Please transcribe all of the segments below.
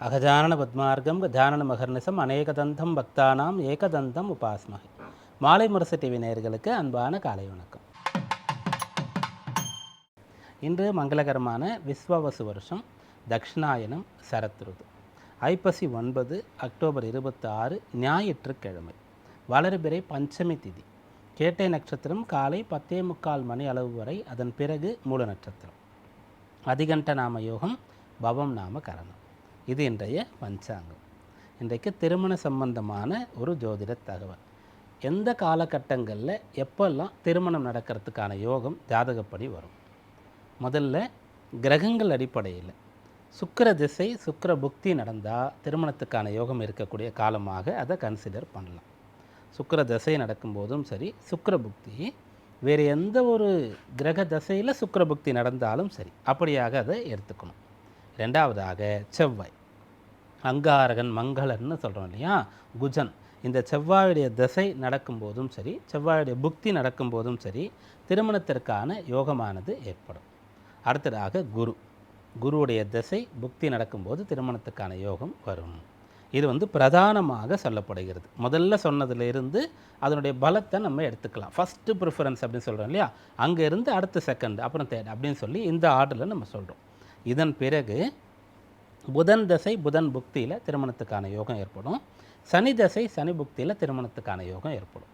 அகஜானன பத்மார்க்கம் கஜானன மகர்நிசம் அநேகதந்தம் பக்தானாம் ஏகதந்தம் உபாஸ்மகை. மாலை முரசு டிவி நேயர்களுக்கு அன்பான காலை வணக்கம். இன்று மங்களகரமான விஸ்வவசு வருஷம் தக்ஷிணாயனம் சரத்ருது. ஐப்பசி ஒன்பது அக்டோபர் இருபத்தி ஆறு ஞாயிற்றுக்கிழமை. வளர்பிறை பஞ்சமி திதி. கேட்டை நட்சத்திரம் காலை பத்தே முக்கால் மணி அளவு வரை அதன் பிறகு மூல நட்சத்திரம். அதிகண்ட நாம யோகம் பவம் நாம கரணம். இது இன்றைய பஞ்சாங்கம். இன்றைக்கு திருமண சம்பந்தமான ஒரு ஜோதிட தகவல். எந்த காலகட்டங்களில் எப்போல்லாம் திருமணம் நடக்கிறதுக்கான யோகம் ஜாதகப்படி வரும்? முதல்ல கிரகங்கள் அடிப்படையில். சுக்கர திசை சுக்கர புக்தி நடந்தால் திருமணத்துக்கான யோகம் இருக்கக்கூடிய காலமாக அதை கன்சிடர் பண்ணலாம். சுக்கர தசை நடக்கும்போதும் சரி சுக்கர புக்தி வேறு எந்த ஒரு கிரக தசையில் சுக்கர புக்தி நடந்தாலும் சரி அப்படியாக அதை எடுத்துக்கணும். ரெண்டாவதாக செவ்வாய். அங்காரகன் மங்களன்னு சொல்கிறோம் இல்லையா? குஜன். இந்த செவ்வாயுடைய தசை நடக்கும்போதும் சரி செவ்வாயுடைய புக்தி நடக்கும்போதும் சரி திருமணத்திற்கான யோகமானது ஏற்படும். அடுத்ததாக குரு. குருவுடைய திசை புக்தி நடக்கும்போது திருமணத்துக்கான யோகம் வரும். இது வந்து பிரதானமாக சொல்லப்படுகிறது. முதல்ல சொன்னதிலிருந்து அதனுடைய பலத்தை நம்ம எடுத்துக்கலாம். ஃபஸ்ட்டு ப்ரிஃபரன்ஸ் அப்படின்னு சொல்கிறோம் இல்லையா? அங்கேருந்து அடுத்த செகண்ட் அப்புறம் தேர்ட் அப்படின்னு சொல்லி இந்த ஆர்டரில் நம்ம சொல்கிறோம் இதன் பிறகு புதன் தசை புதன் புக்தியில் திருமணத்துக்கான யோகம் ஏற்படும். சனி தசை சனி புக்தியில் திருமணத்துக்கான யோகம் ஏற்படும்.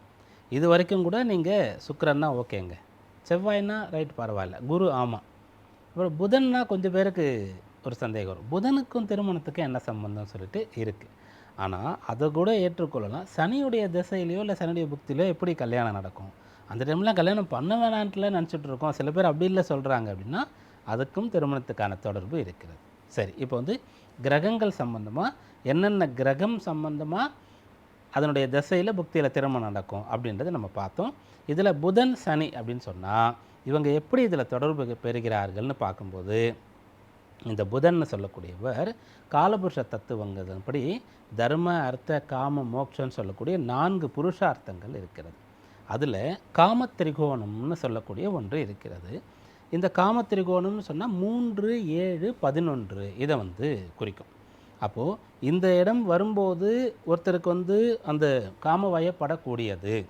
இது வரைக்கும் கூட நீங்கள் சுக்கரன்னா ஓகேங்க. செவ்வாய்னா ரைட் பரவாயில்ல. குரு ஆமாம் அப்புறம் புதன்னா கொஞ்சம் பேருக்கு ஒரு சந்தேகம் வரும். புதனுக்கும் திருமணத்துக்கும் என்ன சம்பந்தம் சொல்லிட்டு இருக்குது ஆனால் அதை கூட ஏற்றுக்கொள்ளலாம். சனியுடைய திசையிலையோ இல்லை சனியுடைய புக்தியிலையோ எப்படி கல்யாணம் நடக்கும்? அந்த டைம்லாம் கல்யாணம் பண்ண வேணான்ட்டுல நினச்சிட்ருக்கோம் சில பேர் அப்படி இல்லை சொல்கிறாங்க அப்படின்னா அதுக்கும் திருமணத்துக்கான தொடர்பு இருக்கிறது. சரி இப்போ வந்து கிரகங்கள் சம்பந்தமாக என்னென்ன கிரகம் சம்பந்தமாக அதனுடைய திசையில் புக்தியில் திருமணம் நடக்கும் அப்படின்றத நம்ம பார்த்தோம். இதில் புதன் சனி அப்படின்னு சொன்னால் இவங்க எப்படி இதில் தொடர்பு பெறுகிறார்கள்னு பார்க்கும்போது இந்த புதன்னு சொல்லக்கூடியவர் காலபுருஷ தத்துவங்கிறதுபடி தர்ம அர்த்த காம மோட்சம்னு சொல்லக்கூடிய நான்கு புருஷார்த்தங்கள் இருக்கிறது. அதில் காம திரிகோணம்னு சொல்லக்கூடிய ஒன்று இருக்கிறது. இந்த காம திரிகோணம்னு சொன்னால் மூன்று ஏழு பதினொன்று. இதை வந்து குறிக்கும். அப்போது இந்த இடம் வரும்போது ஒருத்தருக்கு வந்து அந்த காம வயப்படக்கூடியது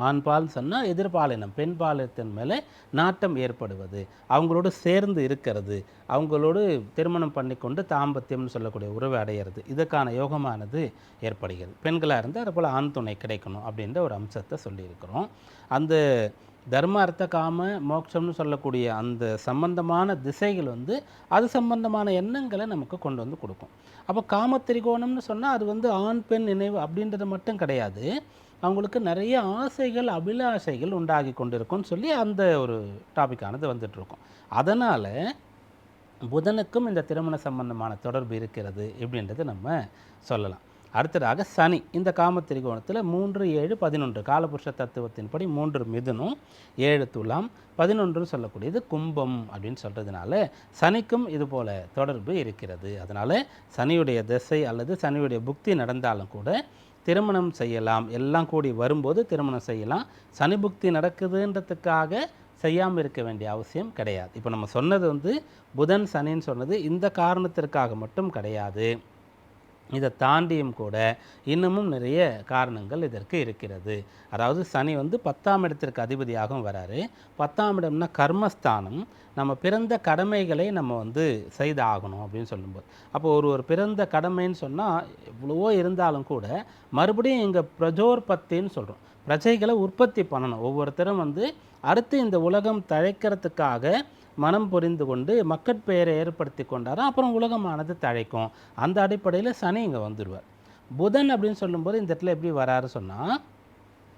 ஆண்பால் சொன்னால் எதிர்பாலினம் பெண் பாலினத்தின் மேலே நாட்டம் ஏற்படுவது. அவங்களோடு சேர்ந்து இருக்கிறது. அவங்களோடு திருமணம் பண்ணிக்கொண்டு தாம்பத்தியம்னு சொல்லக்கூடிய உறவை அடையிறது. இதுக்கான யோகமானது ஏற்படுகிறது. பெண்களாக இருந்தால் அதுபோல் ஆண் துணை கிடைக்கணும் அப்படின்ற ஒரு அம்சத்தை சொல்லியிருக்கிறோம். அந்த தர்ம அர்த்த காம மோட்சம்னு சொல்லக்கூடிய அந்த சம்பந்தமான திசைகள் வந்து அது சம்பந்தமான எண்ணங்களை நமக்கு கொண்டு வந்து கொடுக்கும். அப்போ காம திரிகோணம்னு சொன்னால் அது வந்து ஆண் பெண் நினைவு அப்படின்றது மட்டும் கிடையாது. அவங்களுக்கு நிறைய ஆசைகள் அபிலாஷைகள் உண்டாகி கொண்டிருக்கும்னு சொல்லி அந்த ஒரு டாபிக்கானது வந்துட்டுருக்கும் அதனால் புதனுக்கும் இந்த திருமண சம்பந்தமான தொடர்பு இருக்கிறது இப்படின்றது நம்ம சொல்லலாம். அடுத்ததாக சனி. இந்த காம திரிகோணத்தில் மூன்று ஏழு பதினொன்று. காலபுருஷ தத்துவத்தின்படி மூன்று மிதுனும் ஏழு துலாம் பதினொன்று சொல்லக்கூடியது கும்பம் அப்படின்னு சொல்கிறதுனால சனிக்கும் இது போல தொடர்பு இருக்கிறது. அதனால் சனியுடைய திசை அல்லது சனியுடைய புக்தி நடந்தாலும் கூட திருமணம் செய்யலாம். எல்லாம் கூடி வரும்போது திருமணம் செய்யலாம். சனி புக்தி நடக்குதுன்றதுக்காக செய்யாமல் இருக்க வேண்டிய அவசியம் கிடையாது. இப்போ நம்ம சொன்னது வந்து புதன் சனின்னு சொன்னது இந்த காரணத்திற்காக மட்டும் கிடையாது. இதை தாண்டியும் கூட இன்னமும் நிறைய காரணங்கள் இதற்கு இருக்கிறது. அதாவது சனி வந்து பத்தாம் இடத்திற்கு அதிபதியாகவும் வராரு. பத்தாம் இடம்னா கர்மஸ்தானம். நம்ம பிறந்த கடமைகளை நம்ம வந்து செய்தாகணும் அப்படின்னு சொல்லும்போது. அப்போ ஒரு ஒரு பிறந்த கடமைன்னு சொன்னால் எவ்வளவோ இருந்தாலும் கூட மறுபடியும் இங்கே பிரஜோற்பத்தின்னு சொல்கிறோம் பிரஜைகளை உற்பத்தி பண்ணணும். ஒவ்வொருத்தரும் வந்து அடுத்து இந்த உலகம் தழைக்கிறதுக்காக மனம் புரிந்து கொண்டு மக்கட்பெயரை ஏற்படுத்தி கொண்டாரோ? அப்புறம் உலகமானது தழைக்கும். அந்த அடிப்படையில் சனி இங்கே வந்துடுவார் புதன் அப்படின்னு சொல்லும்போது இந்த இடத்துல எப்படி வராரு சொன்னால்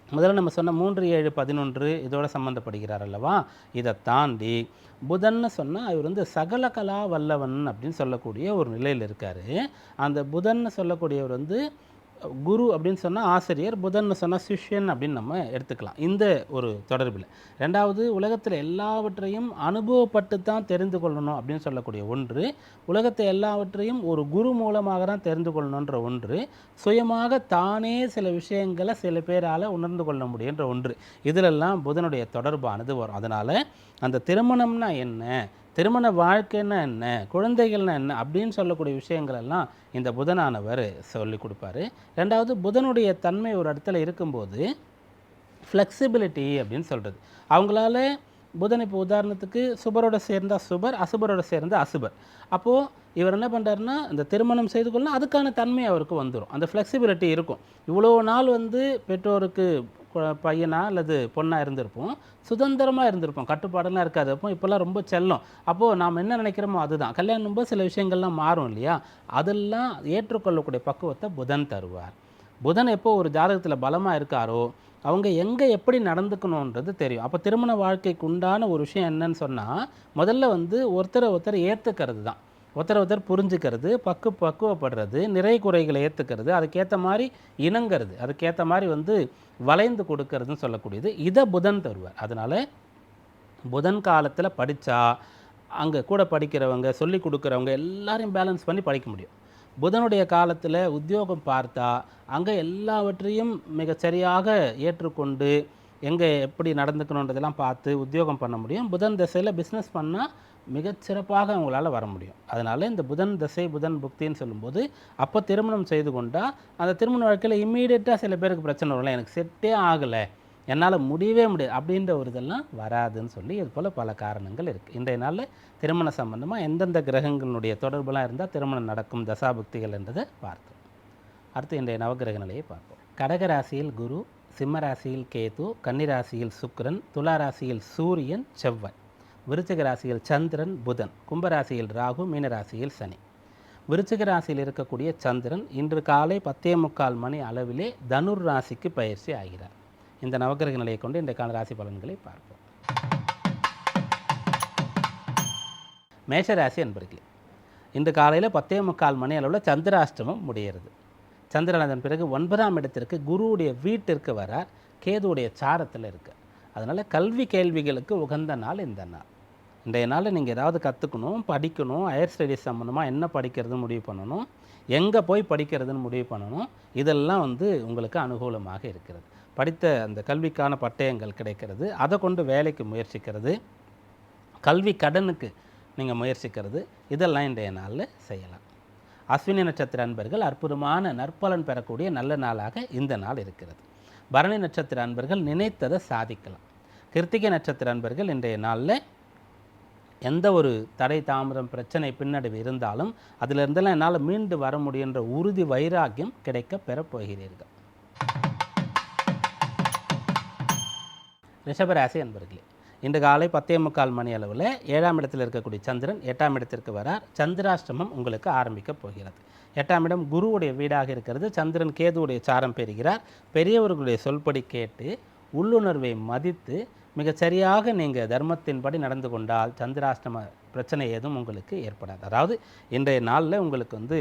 முதல்ல நம்ம சொன்ன மூன்று ஏழு பதினொன்று இதோட சம்மந்தப்படுகிறார் அல்லவா? இதை தாண்டி புதன்னு சொன்னால் அவர் வந்து சகல கலா வல்லவன் அப்படின்னு சொல்லக்கூடிய ஒரு நிலையில் இருக்கார். அந்த புதன்னு சொல்லக்கூடியவர் வந்து குரு அப்படின்னு சொன்னால் ஆசிரியர் புதன் சொன்னால் சிஷ்யன் அப்படின்னு நம்ம எடுத்துக்கலாம். இந்த ஒரு தொடர்பில். ரெண்டாவது உலகத்தில் எல்லாவற்றையும் அனுபவப்பட்டு தான் தெரிந்து கொள்ளணும் அப்படின்னு சொல்லக்கூடிய ஒன்று. உலகத்தை எல்லாவற்றையும் ஒரு குரு மூலமாக தான் தெரிந்து கொள்ளணுன்ற ஒன்று. சுயமாக தானே சில விஷயங்களை சில பேரால் உணர்ந்து கொள்ள முடியுன்ற ஒன்று. இதிலெல்லாம் புதனுடைய தொடர்பானது வரும். அதனால் அந்த திருமணம்னா என்ன? திருமண வாழ்க்கைன்னா என்ன? குழந்தைகள்னா என்ன? அப்படின்னு சொல்லக்கூடிய விஷயங்கள் எல்லாம் இந்த புதனானவர் சொல்லி கொடுப்பாரு. ரெண்டாவது புதனுடைய தன்மை ஒரு இடத்துல இருக்கும்போது ஃப்ளெக்சிபிலிட்டி அப்படின்னு சொல்கிறது அவங்களால புதன் இப்போ உதாரணத்துக்கு சுபரோட சேர்ந்தால் சுபர் அசுபரோட சேர்ந்தால் அசுபர். அப்போது இவர் என்ன பண்ணுறாருன்னா இந்த திருமணம் செய்து கொள்ள அதுக்கான தன்மை அவருக்கு வந்துடும் அந்த ஃப்ளெக்சிபிலிட்டி இருக்கும். இவ்வளோ நாள் வந்து பெற்றோருக்கு பையனா அல்லது பொண்ணாக இருந்திருப்போம். சுதந்திரமாக இருந்திருப்போம். கட்டுப்பாடெல்லாம் இருக்காது. அப்போ இப்போல்லாம் ரொம்ப செல்லம். அப்போது நாம் என்ன நினைக்கிறோமோ அதுதான். கல்யாணம் போது சில விஷயங்கள்லாம் மாறும் இல்லையா? அதெல்லாம் ஏற்றுக்கொள்ளக்கூடிய பக்குவத்தை புதன் தருவார். புதன் எப்போ ஒரு ஜாதகத்தில் பலமாக இருக்காரோ அவங்க எங்கே எப்படி நடந்துக்கணுன்றது தெரியும். அப்போ திருமண வாழ்க்கைக்கு உண்டான ஒரு விஷயம் என்னன்னு சொன்னால் முதல்ல வந்து ஒருத்தரை ஒருத்தர் ஏற்றுக்கிறது தான் ஒருத்தர் ஒருத்தர் புரிஞ்சுக்கிறது பக்கு பக்குவப்படுறது நிறை குறைகளை ஏற்றுக்கிறது அதுக்கேற்ற மாதிரி இணங்கிறது அதுக்கேற்ற மாதிரி வந்து வளைந்து கொடுக்கறதுன்னு சொல்லக்கூடியது. இதை புதன் தருவார். அதனால் புதன் காலத்தில் படித்தா அங்கே கூட படிக்கிறவங்க சொல்லி கொடுக்குறவங்க எல்லாரையும் பேலன்ஸ் பண்ணி படிக்க முடியும். புதனுடைய காலத்தில் உத்தியோகம் பார்த்தா அங்கே எல்லாவற்றையும் மிகச்சரியாக ஏற்றுக்கொண்டு எங்கே எப்படி நடந்துக்கணுன்றதெல்லாம் பார்த்து உத்தியோகம் பண்ண முடியும். புதன் திசையில் பிஸ்னஸ் பண்ணால் மிகச்சிறப்பாக அவங்களால வர முடியும். அதனால் இந்த புதன் திசை புதன் புக்தின்னு சொல்லும்போது அப்போ திருமணம் செய்து கொண்டால் அந்த திருமண வாழ்க்கையில் இம்மீடியட்டாக சில பேருக்கு பிரச்சனை வரல எனக்கு செட்டே ஆகலை என்னால் முடியவே முடியாது அப்படின்ற ஒரு இதெல்லாம் வராதுன்னு சொல்லி இது போல் பல காரணங்கள் இருக்குது இன்றைய நாளில் திருமண சம்பந்தமாக எந்தெந்த கிரகங்களுடைய தொடர்புலாம் இருந்தால் திருமணம் நடக்கும் தசாபுக்திகள் என்றதை பார்த்தோம். அடுத்து இன்றைய நவகிரக நிலையை பார்ப்போம். கடகராசியில் குரு சிம்மராசியில் கேது கன்னிராசியில் சுக்கிரன் துளாராசியில் சூரியன் செவ்வாய். விருச்சிக ராசியில் சந்திரன் புதன். கும்பராசியில் ராகு மீனராசியில் சனி. விருச்சிக ராசியில் இருக்கக்கூடிய சந்திரன் இன்று காலை பத்தே முக்கால் மணி அளவிலே தனுர் ராசிக்கு பயிற்சி ஆகிறார். இந்த நவகிரக நிலையை கொண்டு இன்றைக்கான ராசி பலன்களை பார்ப்போம். மேஷராசி அன்பர்களே இன்று காலையில் பத்தே முக்கால் மணி அளவில் சந்திராஷ்டமம் முடிகிறது. சந்திரன் அதன் பிறகு ஒன்பதாம் இடத்திற்கு குருவுடைய வீட்டிற்கு வரார். கேதுவுடைய சாரத்தில் இருக்கு அதனால் கல்வி கேள்விகளுக்கு உகந்த நாள் இந்த நாள். இன்றைய நாளில் நீங்கள் ஏதாவது கற்றுக்கணும் படிக்கணும் ஹையர் ஸ்டடீஸ் சம்மந்தமாக என்ன படிக்கிறதுன்னு முடிவு பண்ணணும் எங்கே போய் படிக்கிறதுன்னு முடிவு பண்ணணும் இதெல்லாம் வந்து உங்களுக்கு அனுகூலமாக இருக்கிறது. படித்த அந்த கல்விக்கான பட்டயங்கள் கிடைக்கிறது அதை கொண்டு வேலைக்கு முயற்சிக்கிறது கல்வி கடனுக்கு நீங்கள் முயற்சிக்கிறது இதெல்லாம் இன்றைய நாளில் செய்யலாம். அஸ்வினி நட்சத்திர அன்பர்கள் அற்புதமான நற்பலன் பெறக்கூடிய நல்ல நாளாக இந்த நாள் இருக்கிறது. பரணி நட்சத்திர அன்பர்கள் நினைத்ததை சாதிக்கலாம். கிருத்திகை நட்சத்திர அன்பர்கள் இன்றைய நாளில் எந்த ஒரு தடை தாமதம் பிரச்சனை பின்னடைவு இருந்தாலும் அதிலிருந்தெல்லாம் என்னால் மீண்டு வர முடியுன்ற உறுதி வைராக்கியம் கிடைக்க பெறப் போகிறீர்கள். ரிஷபராசி அன்பர்களே இன்று காலை பத்தே முக்கால் மணி அளவில் ஏழாம் இடத்தில் இருக்கக்கூடிய சந்திரன் எட்டாம் இடத்திற்கு வரார். சந்திராஷ்டமம் உங்களுக்கு ஆரம்பிக்கப் போகிறது. எட்டாம் இடம் குருவுடைய வீடாக இருக்கிறது. சந்திரன் கேதுவுடைய சாரம் பெறுகிறார். பெரியவர்களுடைய சொல்படி கேட்டு உள்ளுணர்வை மதித்து மிகச்சரியாக நீங்கள் தர்மத்தின்படி நடந்து கொண்டால் சந்திராஷ்டம பிரச்சனை எதுவும் உங்களுக்கு ஏற்படாது. அதாவது இன்றைய நாளில் உங்களுக்கு வந்து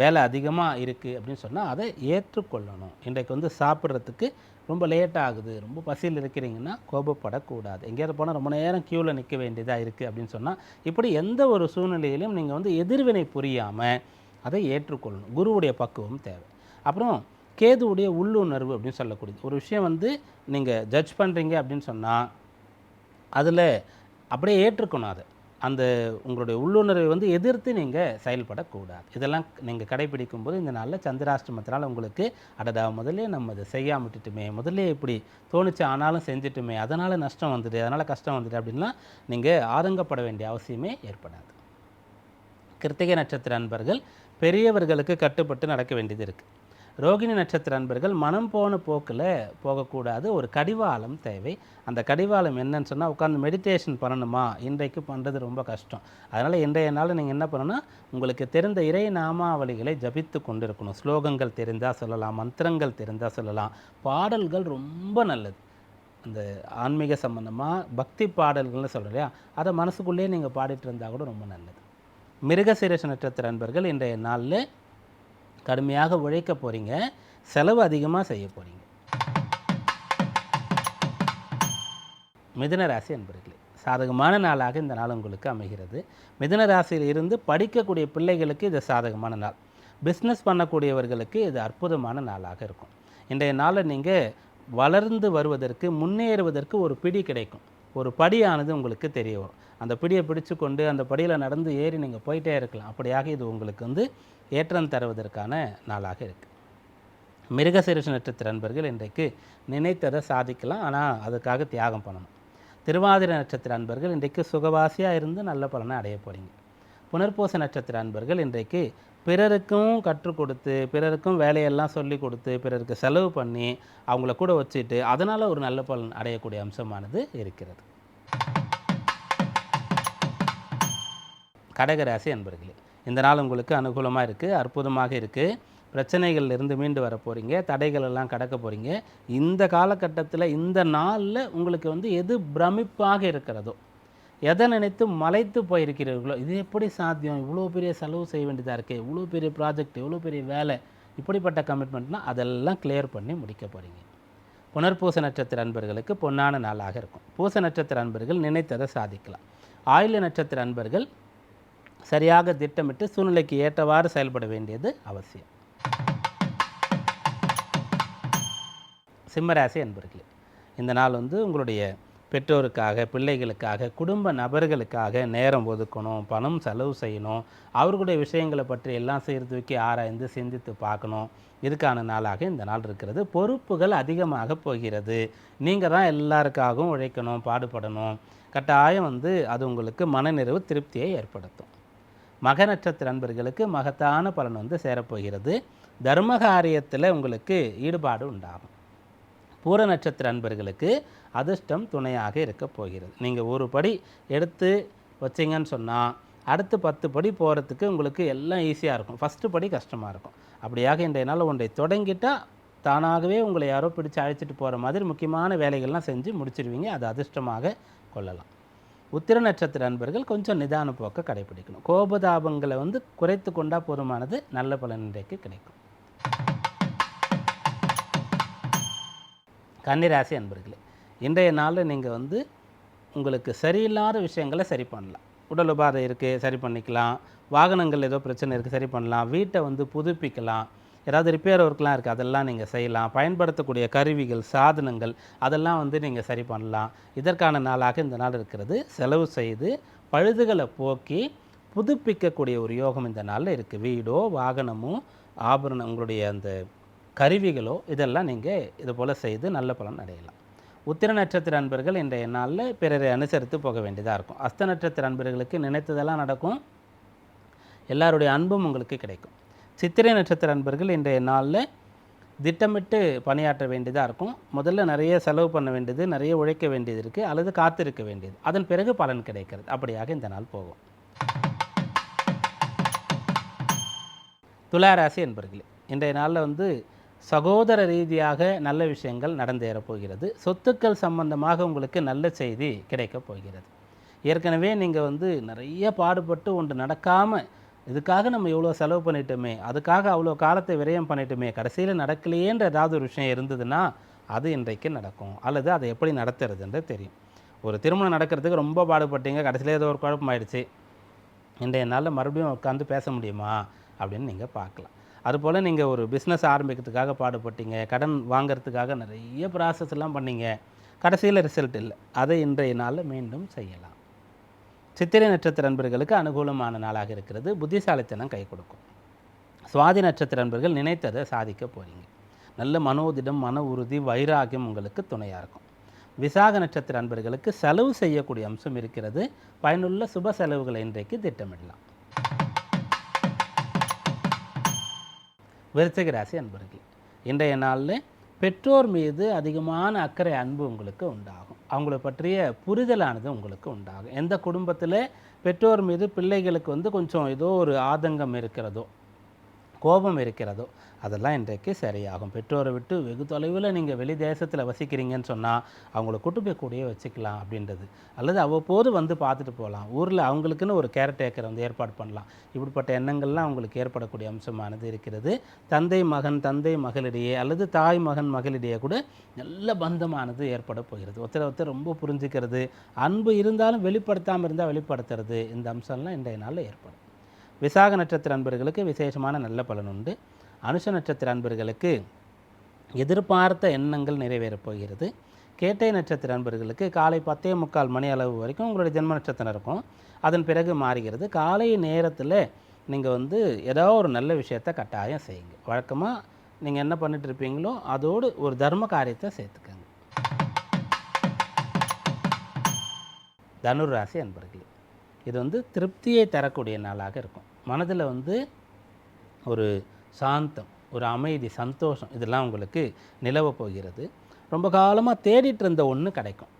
வேலை அதிகமாக இருக்குது அப்படின்னு சொன்னால் அதை ஏற்றுக்கொள்ளணும். இன்றைக்கு வந்து சாப்பிட்றதுக்கு ரொம்ப லேட் ஆகுது ரொம்ப பசியில் இருக்கிறீங்கன்னா கோபப்படக்கூடாது. எங்கேயாவது போனால் ரொம்ப நேரம் க்யூவில் நிற்க வேண்டியதாக இருக்குது அப்படின்னு சொன்னால் இப்படி எந்த ஒரு சூழ்நிலையிலும் நீங்கள் வந்து எதிர்வினை புரியாமல் அதை ஏற்றுக்கொள்ளணும். குருவுடைய பக்குவம் தேவை. அப்புறம் கேதுவுடைய உள்ளுணர்வு அப்படின்னு சொல்லக்கூடியது. ஒரு விஷயம் வந்து நீங்கள் ஜட்ஜ் பண்ணுறீங்க அப்படின்னு சொன்னால் அதில் அப்படியே ஏற்றுக்கணும் அதை. அந்த உங்களுடைய உள்ளுணர்வை வந்து எதிர்த்து நீங்கள் செயல்படக்கூடாது. இதெல்லாம் நீங்கள் கடைபிடிக்கும் போது இந்த நாளில் சந்திராஷ்டமத்தினால் உங்களுக்கு அடடா முதல்ல நம்ம இதை செய்யாம விட்டுட்டுமே முதல்ல இப்படி தோணுச்சு ஆனாலும் செஞ்சுட்டுமே அதனால் நஷ்டம் வந்துட்டு அதனால் கஷ்டம் வந்துட்டு அப்படின்லாம் நீங்கள் ஆதங்கப்பட வேண்டிய அவசியமே ஏற்படாது. கிருத்திகை நட்சத்திர அன்பர்கள் பெரியவர்களுக்கு கட்டுப்பட்டு நடக்க வேண்டியது இருக்குது ரோகிணி நட்சத்திர அன்பர்கள் மனம் போன போக்கில் போகக்கூடாது. ஒரு கடிவாளம் தேவை. அந்த கடிவாளம் என்னன்னு சொன்னால் உட்காந்து மெடிடேஷன் பண்ணணுமா? இன்றைக்கு பண்ணுறது ரொம்ப கஷ்டம். அதனால் இன்றைய நாள் நீங்கள் என்ன பண்ணணும்னா உங்களுக்கு தெரிந்த இறை நாமாவளிகளை ஜபித்து கொண்டிருக்கணும். ஸ்லோகங்கள் தெரிந்தால் சொல்லலாம் மந்திரங்கள் தெரிந்தால் சொல்லலாம். பாடல்கள் ரொம்ப நல்லது. அந்த ஆன்மீக சம்பந்தமாக பக்தி பாடல்கள்னு சொல்கிறோம் இல்லையா? அதை மனசுக்குள்ளேயே நீங்கள் பாடிட்டு இருந்தால் கூட ரொம்ப நல்லது. மிருகசீரச நட்சத்திர அன்பர்கள் இன்றைய நாளில் கடுமையாக உழைக்க போகிறீங்க செலவு அதிகமாக செய்ய போகிறீங்க மிதனராசி அன்பர்களே சாதகமான நாளாக இந்த நாள் உங்களுக்கு அமைகிறது. மிதனராசியில் இருந்து படிக்கக்கூடிய பிள்ளைகளுக்கு இது சாதகமான நாள். பிஸ்னஸ் பண்ணக்கூடியவர்களுக்கு இது அற்புதமான நாளாக இருக்கும். இன்றைய நாளில் நீங்கள் வளர்ந்து வருவதற்கு முன்னேறுவதற்கு ஒரு பிடி கிடைக்கும். ஒரு படியானது உங்களுக்கு தெரிய வரும். அந்த பிடியை பிடிச்சு கொண்டு அந்த படியில் நடந்து ஏறி நீங்கள் போயிட்டே இருக்கலாம். அப்படியாக இது உங்களுக்கு வந்து ஏற்றம் தருவதற்கான நாளாக இருக்குது மிருகசீரிஷ நட்சத்திர அன்பர்கள் இன்றைக்கு நினைத்ததை சாதிக்கலாம். ஆனால் அதுக்காக தியாகம் பண்ணணும். திருவாதிரை நட்சத்திர அன்பர்கள் இன்றைக்கு சுகவாசியாக இருந்து நல்ல பலனை அடைய போகிறீங்க புனர்பூச நட்சத்திர அன்பர்கள் இன்றைக்கு பிறருக்கும் கற்றுக் கொடுத்து பிறருக்கும் வேலையெல்லாம் சொல்லி கொடுத்து பிறருக்கு செலவு பண்ணி அவங்கள கூட வச்சுட்டு அதனால் ஒரு நல்ல பலன் அடையக்கூடிய அம்சமானது இருக்கிறது. கடகராசி அன்பர்களே இந்த நாள் உங்களுக்கு அனுகூலமாக இருக்குது அற்புதமாக இருக்குது பிரச்சனைகள்ல இருந்து மீண்டு வர போகிறீங்க தடைகள் எல்லாம் கடக்க போகிறீங்க இந்த காலகட்டத்தில் இந்த நாளில் உங்களுக்கு வந்து எது பிரமிப்பாக இருக்கிறதோ எதை நினைத்து மலைத்து போயிருக்கிறீர்களோ இது எப்படி சாத்தியம்? இவ்வளோ பெரிய செலவு செய்ய வேண்டியதாக இருக்குது இவ்வளோ பெரிய ப்ராஜெக்ட் இவ்வளோ பெரிய வேலை இப்படிப்பட்ட கமிட்மெண்ட்னால் அதெல்லாம் கிளியர் பண்ணி முடிக்க போகிறீங்க புனர்பூச நட்சத்திர அன்பர்களுக்கு பொன்னான நாளாக இருக்கும். பூச நட்சத்திர அன்பர்கள் நினைத்ததை சாதிக்கலாம். ஆயுள நட்சத்திர அன்பர்கள் சரியாக திட்டமிட்டு சூழ்நிலைக்கு ஏற்றவாறு செயல்பட வேண்டியது அவசியம். சிம்மராசி அன்பர்களே இந்த நாள் வந்து உங்களுடைய பெற்றோருக்காக பிள்ளைகளுக்காக குடும்ப நபர்களுக்காக நேரம் ஒதுக்கணும் பணம் செலவு செய்யணும் அவர்களுடைய விஷயங்களை பற்றி எல்லாம் சீர்தூக்கி ஆராய்ந்து சிந்தித்து பார்க்கணும். இதுக்கான நாளாக இந்த நாள் இருக்கிறது. பொறுப்புகள் அதிகமாக போகிறது. நீங்கள் தான் எல்லாருக்காகவும் உழைக்கணும் பாடுபடணும். கட்டாயம் வந்து அது உங்களுக்கு மனநிறைவு திருப்தியை ஏற்படுத்தும். மக நட்சத்திர அன்பர்களுக்கு மகத்தான பலன் வந்து சேரப்போகிறது. தர்ம காரியத்தில் உங்களுக்கு ஈடுபாடு உண்டாகும். பூர நட்சத்திர அன்பர்களுக்கு அதிர்ஷ்டம் துணையாக இருக்க போகிறது. நீங்கள் ஒரு படி எடுத்து வச்சிங்கன்னு சொன்னால் அடுத்து பத்து படி போகிறதுக்கு உங்களுக்கு எல்லாம் ஈஸியாக இருக்கும். ஃபஸ்ட்டு படி கஷ்டமாக இருக்கும். அப்படியாக இன்றைய நாள் ஒன்றை தொடங்கிட்டால் தானாகவே உங்களை யாரோ பிடிச்சி அழைச்சிட்டு போகிற மாதிரி முக்கியமான வேலைகள்லாம் செஞ்சு முடிச்சிடுவீங்க அது அதிர்ஷ்டமாக கொள்ளலாம். உத்திர நட்சத்திர அன்பர்கள் கொஞ்சம் நிதான போக்க கடைபிடிக்கணும் கோபதாபங்களை வந்து குறைத்து கொண்டா போதுமானது நல்ல பலன் இன்றைக்கு கிடைக்கும். கன்னிராசி அன்பர்களே இன்றைய நாளில் நீங்கள் வந்து உங்களுக்கு சரியில்லாத விஷயங்களை சரி பண்ணலாம். உடல் உபாதை இருக்குது சரி பண்ணிக்கலாம். வாகனங்கள் ஏதோ பிரச்சனை இருக்குது சரி பண்ணலாம். வீட்டை வந்து புதுப்பிக்கலாம். ஏதாவது ரிப்பேர் ஒர்க்லாம் இருக்குது அதெல்லாம் நீங்கள் செய்யலாம். பயன்படுத்தக்கூடிய கருவிகள் சாதனங்கள் அதெல்லாம் வந்து நீங்கள் சரி பண்ணலாம். இதற்கான நாளாக இந்த நாள் இருக்கிறது. செலவு செய்து பழுதுகளை போக்கி புதுப்பிக்கக்கூடிய ஒரு யோகம் இந்த நாளில் இருக்குது வீடோ வாகனமோ ஆபரணம் உங்களுடைய அந்த கருவிகளோ இதெல்லாம் நீங்கள் இது போல் செய்து நல்ல பலன் அடையலாம். உத்திர நட்சத்திர அன்பர்கள் இன்றைய நாளில் பிறரை அனுசரித்து போக வேண்டியதாக இருக்கும். அஸ்த நட்சத்திர அன்பர்களுக்கு நினைத்ததெல்லாம் நடக்கும். எல்லாருடைய அன்பும் உங்களுக்கு கிடைக்கும். சித்திரை நட்சத்திர அன்பர்கள் இன்றைய நாளில் திட்டமிட்டு பணியாற்ற வேண்டியதாக இருக்கும். முதல்ல நிறைய செலவு பண்ண வேண்டியது நிறைய உழைக்க வேண்டியது இருக்குது அல்லது காத்திருக்க வேண்டியது. அதன் பிறகு பலன் கிடைக்கிறது. அப்படியாக இந்த நாள் போகும். துளாராசி என்பர்களே இன்றைய நாளில் வந்து சகோதர ரீதியாக நல்ல விஷயங்கள் நடந்தேறப் போகிறது. சொத்துக்கள் சம்பந்தமாக உங்களுக்கு நல்ல செய்தி கிடைக்கப் போகிறது. ஏற்கனவே நீங்கள் வந்து நிறைய பாடுபட்டு ஒன்று நடக்காமல் இதுக்காக நம்ம இவ்வளோ செலவு பண்ணிட்டோமே அதுக்காக அவ்வளோ காலத்தை விரயம் பண்ணிட்டோமே கடைசியில் நடக்கலையேன்ற ஏதாவது ஒரு விஷயம் இருந்ததுன்னா அது இன்றைக்கு நடக்கும். அல்லது அதை எப்படி நடத்துறதுன்ற தெரியும். ஒரு திருமணம் நடக்கிறதுக்கு ரொம்ப பாடுபட்டீங்க கடைசியில் ஏதோ ஒரு குழப்பமாயிடுச்சு இன்றைய நாளில் மறுபடியும் உட்காந்து பேச முடியுமா? அப்படின்னு நீங்கள் பார்க்கலாம். அதுபோல் நீங்கள் ஒரு பிஸ்னஸ் ஆரம்பிக்கிறதுக்காக பாடுபட்டீங்க கடன் வாங்குறதுக்காக நிறைய ப்ராசஸ்லாம் பண்ணீங்க. கடைசியில் ரிசல்ட் இல்லை. அதை இன்றைய நாளில் மீண்டும் செய்யலாம். சித்திரை நட்சத்திர அன்பர்களுக்கு அனுகூலமான நாளாக இருக்கிறது. புத்திசாலித்தனம் கை கொடுக்கும். சுவாதி நட்சத்திர அன்பர்கள் நினைத்ததை சாதிக்க போகிறீங்க நல்ல மனோதிடம் மன உறுதி வைராகியம் உங்களுக்கு துணையாக இருக்கும். விசாக நட்சத்திர அன்பர்களுக்கு செலவு செய்யக்கூடிய அம்சம் இருக்கிறது. பயனுள்ள சுப செலவுகளை இன்றைக்கு திட்டமிடலாம். விருச்சிக ராசி அன்பர்கள் இன்றைய நாளில் பெற்றோர் மீது அதிகமான அக்கறை அன்பு உங்களுக்கு உண்டாகும். அவங்கள பற்றிய புரிதலானது உங்களுக்கு உண்டாகும். எந்த குடும்பத்தில் பெற்றோர் மீது பிள்ளைகளுக்கு வந்து கொஞ்சம் ஏதோ ஒரு ஆதங்கம் இருக்கிறதோ கோபம் இருக்கிறதோ அதெல்லாம் இன்றைக்கு சரியாகும். பெற்றோரை விட்டு வெகு தொலைவில் நீங்கள் வெளி தேசத்தில் வசிக்கிறீங்கன்னு சொன்னால் அவங்கள கூட்டு போய் கூடயே வச்சுக்கலாம் அப்படின்றது. அல்லது அவ்வப்போது வந்து பார்த்துட்டு போகலாம். ஊரில் அவங்களுக்குன்னு ஒரு கேர்டேக்கரை வந்து ஏற்பாடு பண்ணலாம். இப்படிப்பட்ட எண்ணங்கள்லாம் அவங்களுக்கு ஏற்படக்கூடிய அம்சமானது இருக்கிறது. தந்தை மகன் தந்தை மகளிடையே அல்லது தாய் மகன் மகளிடையே கூட நல்ல பந்தமானது ஏற்பட போகிறது. ஒருத்தரை ஒருத்தர் ரொம்ப புரிஞ்சுக்கிறது. அன்பு இருந்தாலும் வெளிப்படுத்தாமல் இருந்தால் வெளிப்படுத்துறது. இந்த அம்சம்லாம் இன்றைய நாளில் ஏற்படும். விசாக நட்சத்திர அன்பர்களுக்கு விசேஷமான நல்ல பலன் உண்டு. அனுஷ நட்சத்திர அன்பர்களுக்கு எதிர்பார்த்த எண்ணங்கள் நிறைவேறப் போகிறது. கேட்டை நட்சத்திர அன்பர்களுக்கு காலை பத்தே முக்கால் மணி அளவு வரைக்கும் உங்களுடைய ஜென்ம நட்சத்திரம் இருக்கும். அதன் பிறகு மாறுகிறது. காலை நேரத்தில் நீங்கள் வந்து ஏதோ ஒரு நல்ல விஷயத்தை கட்டாயம் செய்யுங்க. வழக்கமாக நீங்கள் என்ன பண்ணிட்டு இருப்பீங்களோ அதோடு ஒரு தர்ம காரியத்தை சேர்த்துக்கங்க. தனுர் ராசி அன்பர்களே இது வந்து திருப்தியை தரக்கூடிய நாளாக இருக்கும். மனதில் வந்து ஒரு சாந்தம் ஒரு அமைதி சந்தோஷம் இதெல்லாம் உங்களுக்கு நிலவப் போகிறது. ரொம்ப காலமாக தேடிட்டு இருந்த ஒன்று கிடைக்கும்.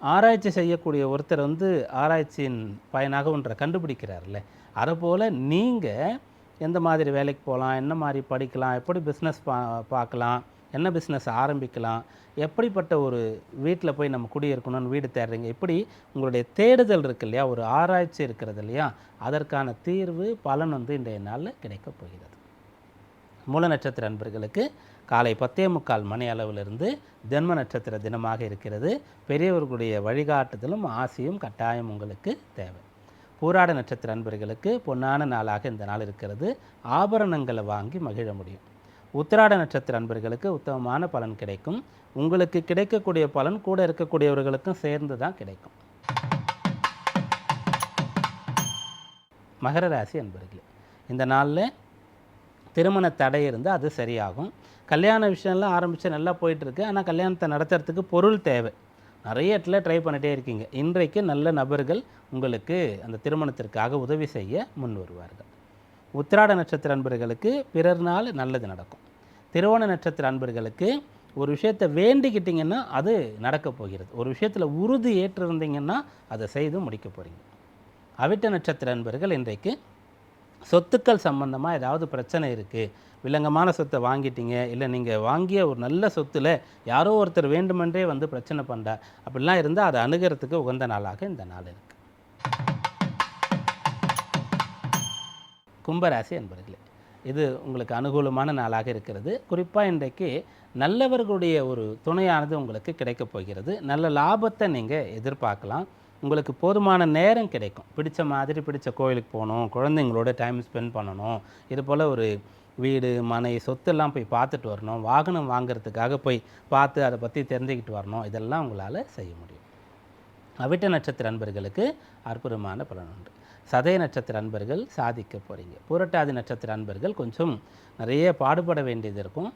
ஆராய்ச்சி செய்யக்கூடிய ஒருத்தர் வந்து ஆராய்ச்சியின் பயனாக ஒன்றை கண்டுபிடிக்கிறார்ல. அதுபோல் நீங்கள் எந்த மாதிரி வேலைக்கு போகலாம் என்ன மாதிரி படிக்கலாம் எப்படி பிஸ்னஸ் பா பார்க்கலாம் என்ன பிஸ்னஸ் ஆரம்பிக்கலாம்? எப்படிப்பட்ட ஒரு வீட்டில் போய் நம்ம குடியிருக்கணும்னு வீடு தேடுறீங்க? இப்படி உங்களுடைய தேடுதல் இருக்கு இல்லையா? ஒரு ஆராய்ச்சி இருக்கிறது இல்லையா? அதற்கான தீர்வு பலன் வந்து இன்றைய நாளில் கிடைக்கப் போகிறது. மூல நட்சத்திர அன்பர்களுக்கு காலை பத்தே முக்கால் மணி அளவிலிருந்து ஜென்ம நட்சத்திர தினமாக இருக்கிறது. பெரியவர்களுடைய வழிகாட்டுதலும் ஆசையும் கட்டாயம் உங்களுக்கு தேவை. பூராட நட்சத்திர அன்பர்களுக்கு பொன்னான நாளாக இந்த நாள் இருக்கிறது. ஆபரணங்களை வாங்கி மகிழ முடியும். உத்திராட நட்சத்திர அன்பர்களுக்கு உத்தமமான பலன் கிடைக்கும். உங்களுக்கு கிடைக்கக்கூடிய பலன் கூட இருக்கக்கூடியவர்களுக்கும் சேர்ந்து தான் கிடைக்கும். மகர ராசி அன்பர்களே இந்த நாளில் திருமண தடை இருந்தால் அது சரியாகும். கல்யாண விஷயம்லாம் ஆரம்பித்து நல்லா போயிட்டுருக்கு. ஆனால் கல்யாணத்தை நடத்துறதுக்கு பொருள் தேவை. நிறைய இடத்துல ட்ரை பண்ணிகிட்டே இருக்கீங்க. இன்றைக்கு நல்ல நபர்கள் உங்களுக்கு அந்த திருமணத்திற்காக உதவி செய்ய முன் வருவார்கள் உத்திராட நட்சத்திர அன்பர்களுக்கு பிறர் நாள் நல்லது நடக்கும். திருவோண நட்சத்திர அன்பர்களுக்கு ஒரு விஷயத்தை வேண்டிக்கிட்டிங்கன்னா அது நடக்கப் போகிறது. ஒரு விஷயத்தில் உறுதி ஏற்றிருந்தீங்கன்னா அதை செய்து முடிக்க போகிறீங்க அவிட்ட நட்சத்திர அன்பர்கள் இன்றைக்கு சொத்துக்கள் சம்பந்தமாக ஏதாவது பிரச்சனை இருக்குது விலங்கமான சொத்தை வாங்கிட்டீங்க. இல்லை நீங்கள் வாங்கிய ஒரு நல்ல சொத்தில் யாரோ ஒருத்தர் வேண்டுமென்றே வந்து பிரச்சனை பண்ணுறார் அப்படிலாம் இருந்தால் அதை அணுகிறதுக்கு உகந்த நாளாக இந்த நாள் இருக்குது கும்பராசி என்பர்களே இது உங்களுக்கு அனுகூலமான நாளாக இருக்கிறது. குறிப்பாக இன்றைக்கு நல்லவர்களுடைய ஒரு துணையானது உங்களுக்கு கிடைக்கப் போகிறது. நல்ல லாபத்தை நீங்கள் எதிர்பார்க்கலாம். உங்களுக்கு போதுமான நேரம் கிடைக்கும். பிடித்த மாதிரி பிடித்த கோயிலுக்கு போகணும் குழந்தைங்களோட டைம் ஸ்பெண்ட் பண்ணணும். இது போல் ஒரு வீடு மனை சொத்தெல்லாம் போய் பார்த்துட்டு வரணும். வாகனம் வாங்குறதுக்காக போய் பார்த்து அதை பற்றி தெரிஞ்சுக்கிட்டு வரணும். இதெல்லாம் உங்களால் செய்ய முடியும். அவிட்ட நட்சத்திர அன்பர்களுக்கு அற்புதமான பலன் உண்டு. சதய நட்சத்திர அன்பர்கள் சாதிக்க போகிறீங்க புரட்டாதி நட்சத்திர அன்பர்கள் கொஞ்சம் நிறைய பாடுபட வேண்டியது இருக்கும்.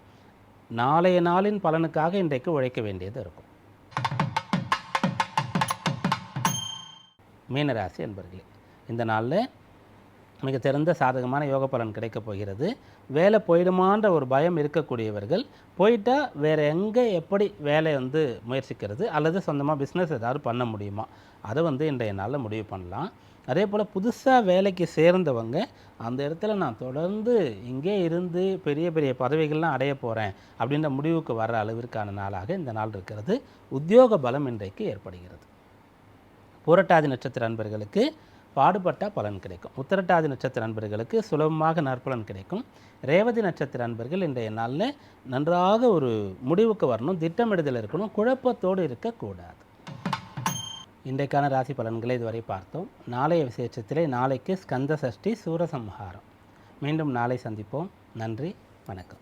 நாளைய நாளின் பலனுக்காக இன்றைக்கு உழைக்க வேண்டியது இருக்கும். மீனராசி அன்பர்களே இந்த நாளில் மிக சிறந்த சாதகமான யோக பலன் கிடைக்கப் போகிறது. வேலை போயிடுமான்ற ஒரு பயம் இருக்கக்கூடியவர்கள் போயிட்டால் வேறு எங்கே எப்படி வேலை வந்து முயற்சிக்கிறது அல்லது சொந்தமாக பிஸ்னஸ் ஏதாவது பண்ண முடியுமா? அதை வந்து இன்றைய நாளில் முடிவு பண்ணலாம். அதே போல் புதுசாக வேலைக்கு சேர்ந்தவங்க அந்த இடத்துல நான் தொடர்ந்து இங்கே இருந்து பெரிய பெரிய பதவிகள்லாம் அடைய போகிறேன் அப்படின்ற முடிவுக்கு வர அளவிற்கான நாளாக இந்த நாள் இருக்கிறது. உத்தியோக பலம் இன்றைக்கு ஏற்படுகிறது. புரட்டாதி நட்சத்திர அன்பர்களுக்கு பாடுபட்ட பலன் கிடைக்கும். உத்திரட்டாதி நட்சத்திர அன்பர்களுக்கு சுலபமாக நற்பலன் கிடைக்கும். ரேவதி நட்சத்திர அன்பர்கள் இன்றைய நாளில் நன்றாக ஒரு முடிவுக்கு வரணும் திட்டமிடுதல் இருக்கணும் குழப்பத்தோடு இருக்கக்கூடாது. இன்றைக்கான ராசி பலன்களை இதுவரை பார்த்தோம். நாளைய விசேஷத்திலே நாளைக்கு ஸ்கந்த சஷ்டி சூரசம்ஹாரம். மீண்டும் நாளை சந்திப்போம். நன்றி வணக்கம்.